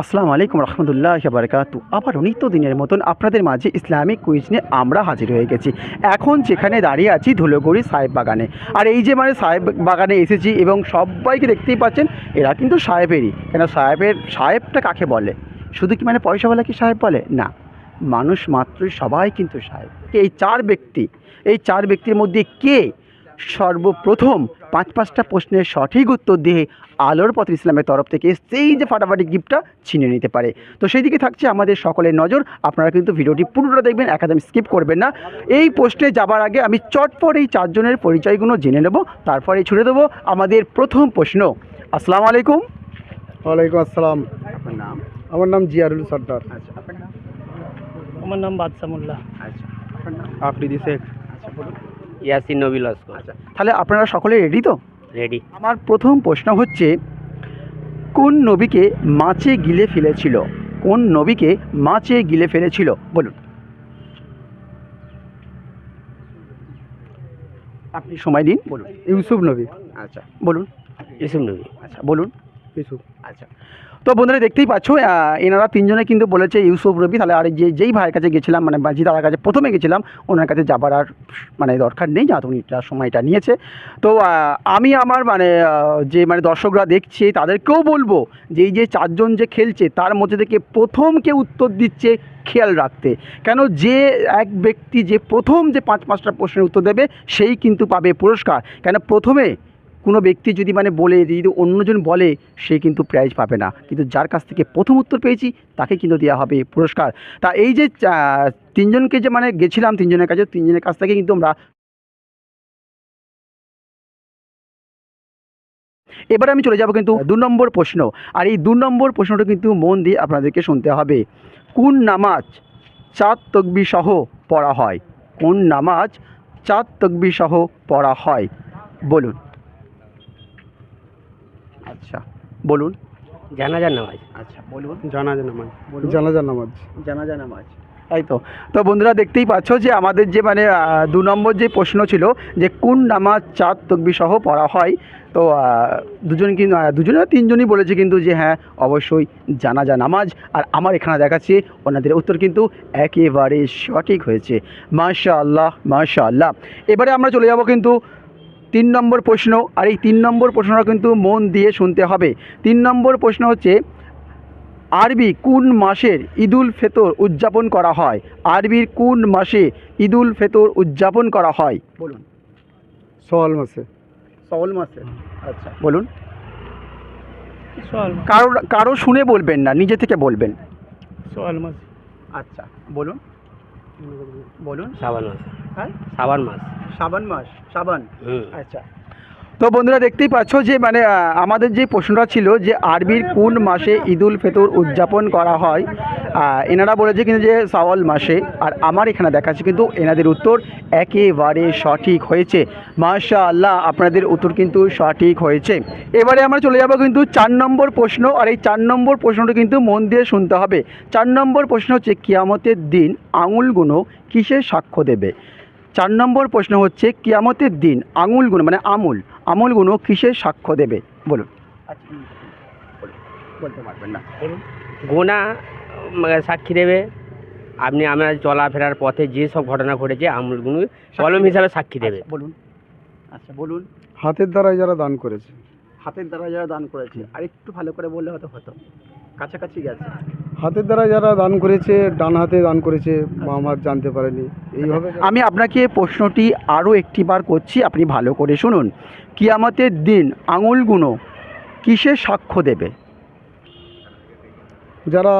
আসসালামু আলাইকুম রহমতুল্লাহ বারকাতু আবারও নিত্যদিনের মতন আপনাদের মাঝে ইসলামিক কুইজ নিয়ে আমরা হাজির হয়ে গেছি। এখন যেখানে দাঁড়িয়ে আছি ধুলোগড়ি সাহেব বাগানে। আর এই যে মানে সাহেব বাগানে এসেছি এবং সবাইকে দেখতেই পাচ্ছেন, এরা কিন্তু সাহেবেরই। কেন সাহেবের, সাহেবটা কাকে বলে? শুধু কি মানে পয়সাওয়ালা কি সাহেব বলে? না। মানুষ মাত্রই সবাই কিন্তু সাহেব। এই চার ব্যক্তি। এই চার ব্যক্তির মধ্যে কে সর্বপ্রথম পাঁচ পাঁচটা প্রশ্নের সঠিক উত্তর দিয়ে আলোর পথ ইসলামের তরফ থেকে সেই যে ফাটাফাটি গিফটটা ছিনে নিতে পারে। তো সেই দিকে থাকছে আমাদের সকলের নজর। আপনারা কিন্তু ভিডিওটি পুরোটা দেখবেন একদম স্কিপ করবেন না। এই প্রশ্নে যাবার আগে আমি চটপট এই চারজনের পরিচয়গুলো জেনে নেব তারপরে ছুড়ে দেবো আমাদের প্রথম প্রশ্ন। আসসালামু আলাইকুম। ওয়ালাইকুম আসসালাম। আপনার নাম? আমার নাম জিয়ারুল সর্দার। আচ্ছা আপনার নাম? আমার নাম বাদশামুল্লাহ আচ্ছা আপনার নাম? আফ্রিদি শেখ। আচ্ছা বলুন। ইয়াসিন নবী লস্কর। আচ্ছা তাহলে আপনারা সকলে রেডি তো? রেডি আমার প্রথম প্রশ্ন হচ্ছে কোন নবীকে মাছে গিলে ফেলেছিল? কোন নবীকে মাছে গিলে ফেলেছিল? বলুন। আপনি সময় দিন বলুন। ইউসুফ নবী। আচ্ছা বলুন। ইসুম নবী। আচ্ছা বলুন। আচ্ছা। তো বন্ধুরা দেখতেই পাচ্ছ এনারা তিনজনে কিন্তু বলেছে ইউসুফ রবি, তাহলে আর যে, যেই ভাইয়ের কাছে গেছিলাম মানে বাজি তার কাছে প্রথমে গেছিলাম, ওনার কাছে যাবার আর মানে দরকার নেই, যা উনি সময়টা নিয়েছে। তো আমি আমার মানে যে মানে দর্শকরা দেখছে, তাদেরকেও বলব, যে, এই যে চারজন যে খেলছে, তার মধ্যে থেকে প্রথম কে উত্তর দিচ্ছে খেয়াল রাখতে। কেন যে এক ব্যক্তি যে প্রথম যে পাঁচ, পাঁচটা প্রশ্নের উত্তর দেবে, সেই কিন্তু পাবে পুরস্কার। কেন প্রথমে কোনো ব্যক্তি যদি মানে বলে, যদি অন্যজন বলে, সে কিন্তু প্রাইজ পাবে না। কিন্তু যার কাছ থেকে প্রথম উত্তর পেয়েছি, তাকে কিন্তু দেওয়া হবে পুরস্কার। তা এই যে তিনজনকে যে মানে গেছিলাম তিনজনের কাছে, তিনজনের কাছ থেকে কিন্তু আমরা এবার আমি চলে যাব কিন্তু দু নম্বর প্রশ্ন। আর এই দু নম্বর প্রশ্নটা কিন্তু মন দিয়ে আপনাদেরকে শুনতে হবে। কোন নামাজ চাঁদ তকবি সহ পড়া হয়? কোন নামাজ চাঁদ তকবি সহ পড়া হয়? বলুন। আচ্ছা বলুন। জানাজার নামাজ। আচ্ছা বলুন। জানাজা নামাজ। বলুন। জানাজা নামাজ। জানাজা নামাজ। তাই তো। তো বন্ধুরা দেখতেই পাচ্ছ যে আমাদের যে মানে দু নম্বর যে প্রশ্ন ছিল যে কোন নামাজ চাঁদ তকবি সহ পড়া হয় তো দুজন কিন্তু দুজনে তিনজনই বলেছে কিন্তু যে হ্যাঁ অবশ্যই জানাজা নামাজ। আর আমার এখানে দেখাচ্ছি ওনাদের উত্তর কিন্তু একেবারে সঠিক হয়েছে। মাশা আল্লাহ মাশা আল্লাহ এবারে আমরা চলে যাব কিন্তু তিন নম্বর প্রশ্ন আর এই তিন নম্বর প্রশ্নটা কিন্তু মন দিয়ে শুনতে হবে। তিন নম্বর প্রশ্ন হচ্ছে আরবি কোন মাসের ঈদুল ফেতর উদযাপন করা হয়? আরবির কোন মাসে ঈদুল ফেতর উদযাপন করা হয়? বলুন। সোয়াল মাসে। সওয়াল মাসে? আচ্ছা বলুন। কারও কারও শুনে বলবেন না নিজে থেকে বলবেন। সোয়াল মাস। আচ্ছা বলুন। বলুন। সাবান মাস। হ্যাঁ? সাবান মাস। সাবান মাস সাবান হুম আচ্ছা। তো বন্ধুরা দেখতেই পাচ্ছ যে মানে আমাদের যে প্রশ্নটা ছিল যে আরবির কোন মাসে ঈদুল ফেতর উদযাপন করা হয় এনারা বলেছে কিন্তু যে সাওয়াল মাসে আর আমার এখানে দেখাচ্ছে কিন্তু এনাদের উত্তর একেবারে সঠিক হয়েছে। মাশা আল্লাহ আপনাদের উত্তর কিন্তু সঠিক হয়েছে। এবারে আমরা চলে যাব কিন্তু চার নম্বর প্রশ্ন আর এই চার নম্বর প্রশ্নটা কিন্তু মন দিয়ে শুনতে হবে। চার নম্বর প্রশ্ন হচ্ছে কিয়ামতের দিন আঙুলগুলো কিসের সাক্ষ্য দেবে? চার নম্বর প্রশ্ন হচ্ছে কিয়ামতের দিন আঙুলগুলো মানে আমুল আমুলগুলো কিসের সাক্ষ্য দেবে? বলুন। বলতে পারবেন না। গোনা সাক্ষী দেবে। আপনি আমরা চলাফেরার পথে যে সব ঘটনা ঘটেছে আমলগুলো কলম হিসাবে সাক্ষী দেবে। আচ্ছা, বলুন। আচ্ছা বলুন। হাতের দ্বারাই যারা দান করেছে। হাতের দ্বারা যারা দান করেছে আর একটু ভালো করে বললে হয়তো হতো। কাছাকাছি গেছে। হাতের দ্বারা যারা দান করেছে ডান হাতে দান করেছে বাম হাত জানতে পারেনি। এইভাবে আমি আপনাকে প্রশ্নটি আরও একটিবার করছি আপনি ভালো করে শুনুন। কিয়ামতের দিন আঙুলগুলো কিসের সাক্ষ্য দেবে? যারা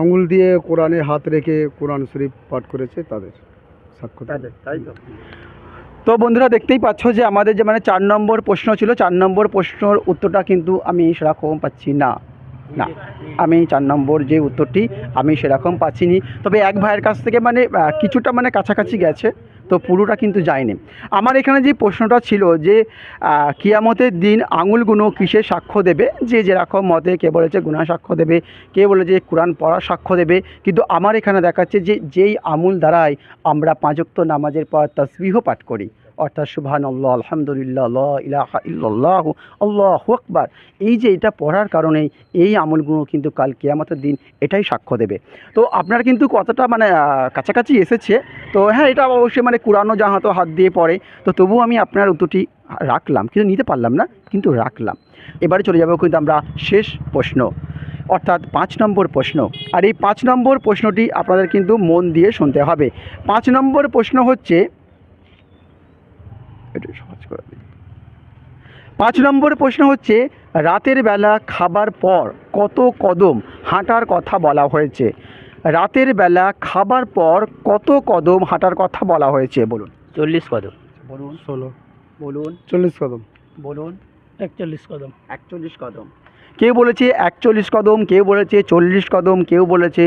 আঙুল দিয়ে কোরআনে হাত রেখে কোরআন শরীফ পাঠ করেছে তাদের সাক্ষ্য দেবে। তাই তো? তো বন্ধুরা দেখতেই পাচ্ছ যে আমাদের যে মানে চার নম্বর প্রশ্ন ছিল চার নম্বর প্রশ্নর উত্তরটা কিন্তু আমি সেরকম পাচ্ছি না। না, আমি চার নম্বর যে উত্তরটি আমি সেরকম পাচ্ছিনি। তবে এক ভাইয়ের কাছ থেকে মানে কিছুটা মানে কাছাকাছি গেছে, তো পুরোটা কিন্তু যায়নি। আমার এখানে যে প্রশ্নটা ছিল যে কিয়ামতের দিন আঙুলগুলো কিসে সাক্ষ্য দেবে? যে যেরকম মতে কে বলেছে গুণা সাক্ষ্য দেবে, কে বলে যে কোরআন পড়ার সাক্ষ্য দেবে, কিন্তু আমার এখানে দেখাচ্ছে যে যেই আমুল দ্বারাই আমরা পাঁচক্ত নামাজের পর তসবিহ পাঠ করি। অর্থাৎ সুবহান আল্লাহ আলহামদুলিল্লাহ ইলাহা ইল্লাল্লাহু, আল্লাহু আকবার। এই যে এটা পড়ার কারণে এই আমলগুলো কিন্তু কাল কেয়ামতের দিন এটাই সাক্ষ্য দেবে। তো আপনার কিন্তু কতটা মানে কাছাকাছি এসেছে। তো হ্যাঁ এটা অবশ্যই মানে কুরানো জাহাতো হাত দিয়ে পড়ে। তো তবুও আমি আপনার উত্তরটি রাখলাম। কিন্তু নিতে পারলাম না, কিন্তু রাখলাম। এবারে চলে যাব কিন্তু আমরা শেষ প্রশ্ন। অর্থাৎ পাঁচ নম্বর প্রশ্ন। আর এই পাঁচ নম্বর প্রশ্নটি আপনাদের কিন্তু মন দিয়ে শুনতে হবে। পাঁচ নম্বর প্রশ্ন হচ্ছে একটু সহজ করে দিই। পাঁচ নম্বর প্রশ্ন হচ্ছে রাতের বেলা খাবার পর কত কদম হাঁটার কথা বলা হয়েছে? রাতের বেলা খাবার পর কত কদম হাঁটার কথা বলা হয়েছে? বলুন। চল্লিশ কদম। বলুন। ষোলো। বলুন। চল্লিশ কদম। বলুন। একচল্লিশ কদম। একচল্লিশ কদম। কেউ বলেছে একচল্লিশ কদম? কেউ বলেছে চল্লিশ কদম? কেউ বলেছে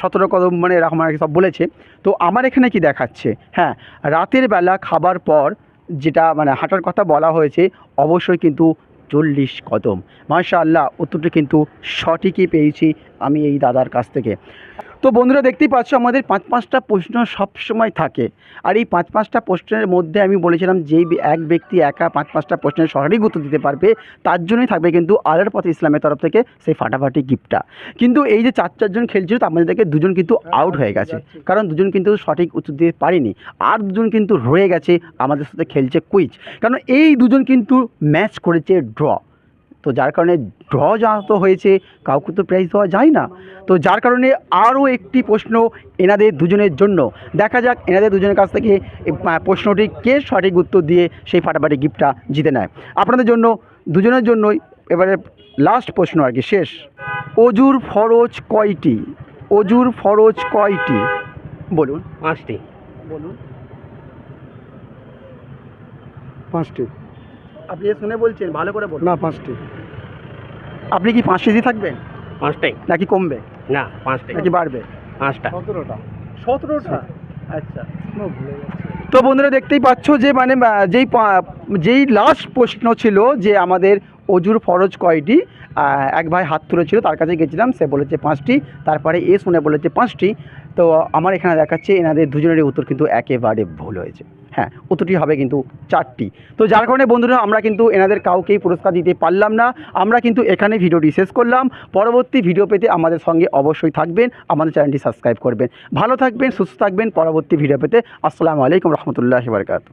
সতেরো কদম মানে এরকম আর কি সব বলেছে। তো আমার এখানে কি দেখাচ্ছে? হ্যাঁ রাতের বেলা খাবার পর যেটা মানে হাঁটার কথা বলা হয়েছে, অবশ্যই কিন্তু চল্লিশ কদম। মাশাআল্লাহ, উত্তরটি কিন্তু সঠিকই পেয়েছি আমি এই দাদার কাছ থেকে। তো বন্ধুরা দেখতেই পাচ্ছ, আমাদের পাঁচ পাঁচটা প্রশ্ন সব সময় থাকে। আর এই পাঁচ পাঁচটা প্রশ্নের মধ্যে আমি বলেছিলাম, যেই এক ব্যক্তি একা পাঁচ পাঁচটা প্রশ্নের সঠিক উত্তর দিতে পারবে, তার জন্যই থাকবে কিন্তু আলোর পথে ইসলামের তরফ থেকে সেই ফাটাফাটি গিফটটা। কিন্তু এই যে চার চারজন খেলছিল, তার মধ্যে থেকে দুজন কিন্তু আউট হয়ে গেছে। কারণ দুজন কিন্তু সঠিক উত্তর দিতে পারেনি। আর দুজন কিন্তু রয়ে গেছে, আমাদের সাথে খেলছে কুইজ কারণ এই দুজন কিন্তু ম্যাচ করেছে ড্র তো যার কারণে ড্র যা তো হয়েছে কাউকে তো প্রাইজ দেওয়া যায় না। তো যার কারণে আরও একটি প্রশ্ন এনাদের দুজনের জন্য। দেখা যাক এনাদের দুজনের কাছ থেকে প্রশ্নটি কে সঠিক উত্তর দিয়ে সেই ফাটাফাটি গিফটটা জিতে নেয়। আপনাদের জন্য দুজনের জন্যই এবারে লাস্ট প্রশ্ন আর কি শেষ। অজুর ফরজ কয়টি? অজুর ফরজ কয়টি? বলুন। পাঁচটি। বলুন। পাঁচটি। আপনি যে শুনে বলছেন ভালো করে বলুন। না পাঁচটি। আপনি কি পাঁচ কেজি থাকবেন? পাঁচটাই। নাকি কমবে? না পাঁচটাই। নাকি বাড়বে? পাঁচটা। সতেরোটা। সতেরোটা? আচ্ছা। তো বন্ধুরা দেখতেই পাচ্ছ যে মানে যেই পা- যেই লাস্ট প্রশ্ন ছিল যে আমাদের অজুর ফরজ কয়টি? এক ভাই হাত তুলেছিল, তার কাছে গেছিলাম, সে বলেছে পাঁচটি, তারপরে এ শুনে বলেছে পাঁচটি। তো আমার এখানে দেখাচ্ছে, এনাদের দুজনেরই উত্তর কিন্তু একেবারে ভুল হয়েছে। হ্যাঁ উত্তরটি হবে কিন্তু চারটি। তো যার কারণে বন্ধুরা, আমরা কিন্তু এনাদের কাউকেই পুরস্কার দিতে পারলাম না। আমরা কিন্তু এখানে ভিডিওটি শেষ করলাম। পরবর্তী ভিডিও পেতে আমাদের সঙ্গে অবশ্যই থাকবেন। আমাদের চ্যানেলটি সাবস্ক্রাইব করবেন। ভালো থাকবেন, সুস্থ থাকবেন। পরবর্তী ভিডিও পেতে আসসালামু আলাইকুম রহমতুল্লাহ বারকাতু